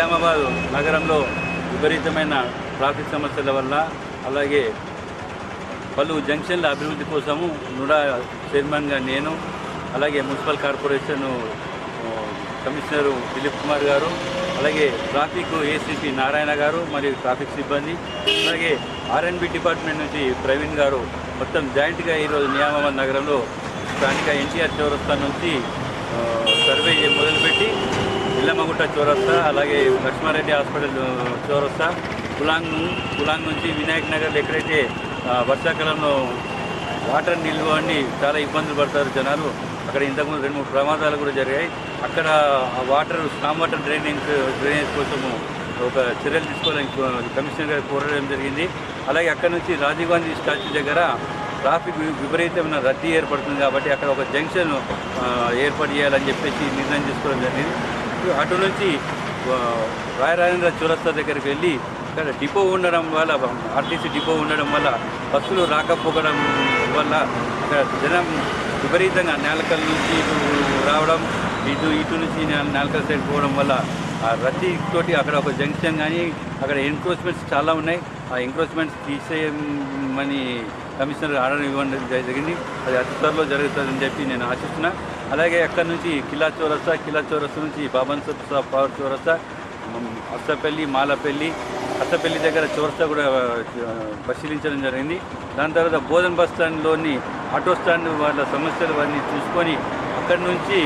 నిజామాబాద్ నగరంలో విపరీతమైన ట్రాఫిక్ సమస్యల వల్ల అలాగే పలు జంక్షన్ల అభివృద్ధి కోసము నుడా చైర్మన్గా నేను అలాగే municipal corporation commissioner Dilip Kumar గారు అలాగే ట్రాఫిక్ ఏసీపీ నారాయణ గారు మరియు ట్రాఫిక్ సిబ్బంది అలాగే ఆర్ఎన్బి డిపార్ట్మెంట్ నుంచి ప్రవీణ్ గారు మొత్తం జాయింట్గా ఈరోజు నియామాబాద్ నగరంలో స్థానిక ఎన్టీఆర్ చౌరస్తా నుంచి సర్వే మొదలుపెట్టి ఇల్లమ్మగుట్ట చౌరస్తా అలాగే లక్ష్మారెడ్డి హాస్పిటల్ చౌరస్తా. కులాంగ్ కులాంగ్ నుంచి వినాయక్ నగర్ ఎక్కడైతే వర్షాకాలంలో వాటర్ నిల్వ అని చాలా ఇబ్బందులు పడతారు జనాలు. అక్కడ ఇంతకుముందు రెండు మూడు ప్రమాదాలు కూడా జరిగాయి. అక్కడ ఆ water storm water drainage drainage కోసము ఒక చర్యలు తీసుకోవాలని కమిషనర్ గారు కోరడం జరిగింది. అలాగే అక్కడ నుంచి రాజీవ్ గాంధీ స్టాచ్యూ దగ్గర ట్రాఫిక్ విపరీతమైన రద్దీ ఏర్పడుతుంది కాబట్టి అక్కడ ఒక జంక్షన్ ఏర్పాటు చేయాలని చెప్పేసి నిర్ణయం తీసుకోవడం జరిగింది. అటు నుంచి రాయరాజేంద్ర చౌరస్తా దగ్గరికి వెళ్ళి ఇక్కడ డిపో ఉండడం వల్ల ఆర్టీసీ డిపో ఉండడం వల్ల బస్సులు రాకపోకడం వల్ల ఇక్కడ జనం విపరీతంగా నేలకల్ నుంచి ఇటు రావడం ఇటు ఇటు నుంచి నే- నేలకల్ సైడ్ పోవడం వల్ల ఆ రద్దీ తోటి అక్కడ ఒక జంక్షన్ కానీ అక్కడ ఎంక్రోచ్మెంట్స్ చాలా ఉన్నాయి. ఆ ఎంక్రోచ్మెంట్స్ తీసేయమని కమిషనర్ ఆర్డర్ ఇవ్వడం జరిగింది. అది అతి త్వరలో జరుగుతుందని చెప్పి నేను ఆశిస్తున్నా. అలాగే అక్కడి నుంచి కిలా చౌరస్తా కిలా చౌరస్తా నుంచి బాబన్ స- పవర్ చౌరస్తా అత్తపల్లి మాలపల్లి అత్తపల్లి దగ్గర చౌరస్తా కూడా పరిశీలించడం జరిగింది. దాని తర్వాత బోధన్ బస్ స్టాండ్లోని ఆటో స్టాండ్ వాళ్ళ సమస్యలు అన్నీ చూసుకొని అక్కడి నుంచి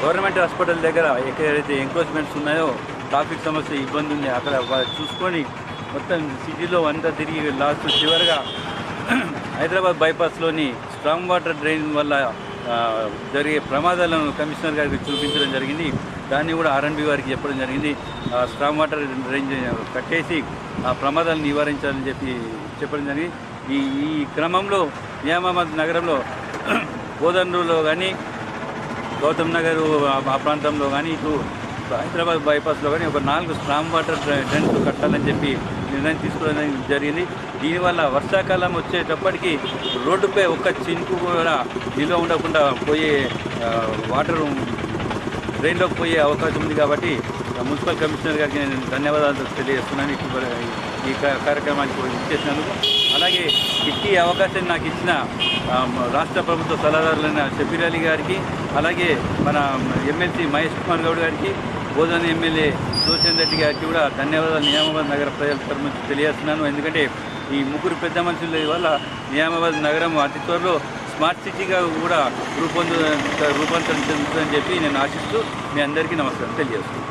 గవర్నమెంట్ హాస్పిటల్ దగ్గర ఎక్కడైతే ఎంక్రోచ్మెంట్స్ ఉన్నాయో ట్రాఫిక్ సమస్య ఇబ్బంది ఉంది అక్కడ చూసుకొని మొత్తం సిటీలో అంతా తిరిగి లాస్ట్ చివరిగా హైదరాబాద్ బైపాస్లోని స్ట్రాంగ్ వాటర్ డ్రైన్ వల్ల జరిగే ప్రమాదాలను కమిషనర్ గారికి చూపించడం జరిగింది. దాన్ని కూడా ఆర్ఎన్బి వారికి చెప్పడం జరిగింది. స్ట్రాంగ్ వాటర్ రేంజ్ కట్టేసి ఆ ప్రమాదాలను నివారించాలని చెప్పి చెప్పడం జరిగింది. ఈ ఈ క్రమంలో నియామాబాద్ నగరంలో బోధన్లో కానీ గౌతమ్ నగర్ ఆ- ప్రాంతంలో కానీ ఇటు హైదరాబాద్ బైపాస్లో కానీ ఒక నాలుగు స్ట్రాంగ్ వాటర్ డ్రైన్స్ కట్టాలని చెప్పి నిర్ణయం తీసుకోవడం జరిగింది. దీనివల్ల వర్షాకాలం వచ్చేటప్పటికి రోడ్డుపై ఒక్క చినుకు కూడా నిల్వ ఉండకుండా పోయే వాటర్ డ్రైన్లోకి పోయే అవకాశం ఉంది కాబట్టి మున్సిపల్ కమిషనర్ గారికి నేను ధన్యవాదాలు తెలియజేస్తున్నాను. ఈ కార్యక్రమానికి ఇచ్చేసినందుకు అలాగే ఇట్టి అవకాశం నాకు ఇచ్చిన రాష్ట్ర ప్రభుత్వ సలహాదారులైన షఫీర్ అలీ గారికి అలాగే మన ఎమ్మెల్సీ మహేష్ కుమార్ గౌడ్ గారికి బోధన ఎమ్మెల్యే సోషన్ రెడ్డి గారికి కూడా ధన్యవాదాలు. నియామాబాద్ నగర ప్రజల తరఫు నుంచి తెలియజేస్తున్నాను. ఎందుకంటే ఈ ముగ్గురు పెద్ద మనుషుల వల్ల నియామాబాద్ నగరం అతి త్వరలో స్మార్ట్ సిటీగా కూడా రూపొందు రూపాంతరం చెందుతుందని చెప్పి నేను ఆశిస్తూ మీ అందరికీ నమస్కారం తెలియజేస్తున్నాను.